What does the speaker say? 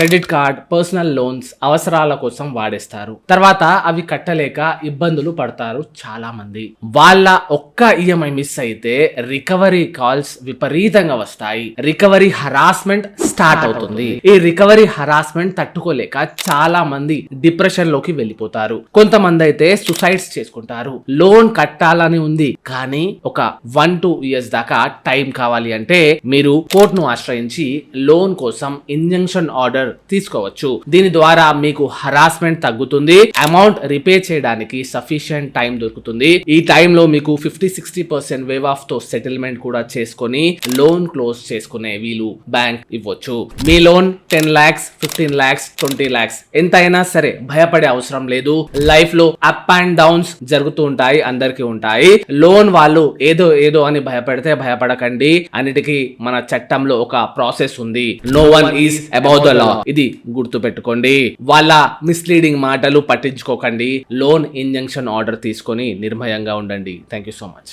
Credit card personal loans అవసరాల కోసం వాడేస్తారు. తర్వాత అవి కట్టలేక ఇబ్బందులు పడతారు చాలా మంది వాళ్ళ ఒక్క ఈఎంఐ మిస్ అయితే రికవరీ కాల్స్ విపరీతంగా వస్తాయి. రికవరీ హరాస్మెంట్ స్టార్ట్ అవుతుంది. ఈ రికవరీ హరాస్మెంట్ తట్టుకోలేక చాలా మంది డిప్రెషన్లోకి వెళ్ళిపోతారు. కొంతమంది అయితే సుసైడ్స్ చేసుకుంటారు. లోన్ కట్టాలని ఉంది కానీ ఒక వన్ టూ ఇయర్స్ దాకా టైం కావాలి అంటే మీరు కోర్టును ఆశ్రయించి లోన్ కోసం ఇంజంక్షన్ ఆర్డర్ తీసుకోవచ్చు. దీని ద్వారా మీకు హరాస్మెంట్ తగ్గుతుంది అమౌంట్ రిపే చేయడానికి సఫిషియంట్ టైం దొరుకుతుంది. ఈ టైంలో మీకు ఫిఫ్టీ సిక్స్టీ పర్సెంట్ వేవ్ ఆఫ్తో సెటిల్మెంట్ కూడా చేసుకొని లోన్ క్లోజ్ చేసుకునే వీలు బ్యాంక్ ఇవ్వచ్చు. మీ loan ten lakhs fifteen lakhs twenty lakhs ఎంతైనా సరే భయపడే అవసరం లేదు. లైఫ్లో అప్ అండ్ డౌన్స్ జరుగుతూ ఉంటాయి అందరికీ ఉంటాయి. లోన్ వాళ్ళు ఏదో ఏదో అని భయపడితే భయపడకండి. అన్నిటికీ మన చట్టంలో ఒక ప్రాసెస్ ఉంది. No one is about the law ఇది గుర్తు పెట్టుకోండి వాళ్ళ మిస్లీడింగ్ మాటలు పట్టించుకోకండి. లోన్ ఇంజంక్షన్ ఆర్డర్ తీసుకొని నిర్భయంగా ఉండండి. Thank you so much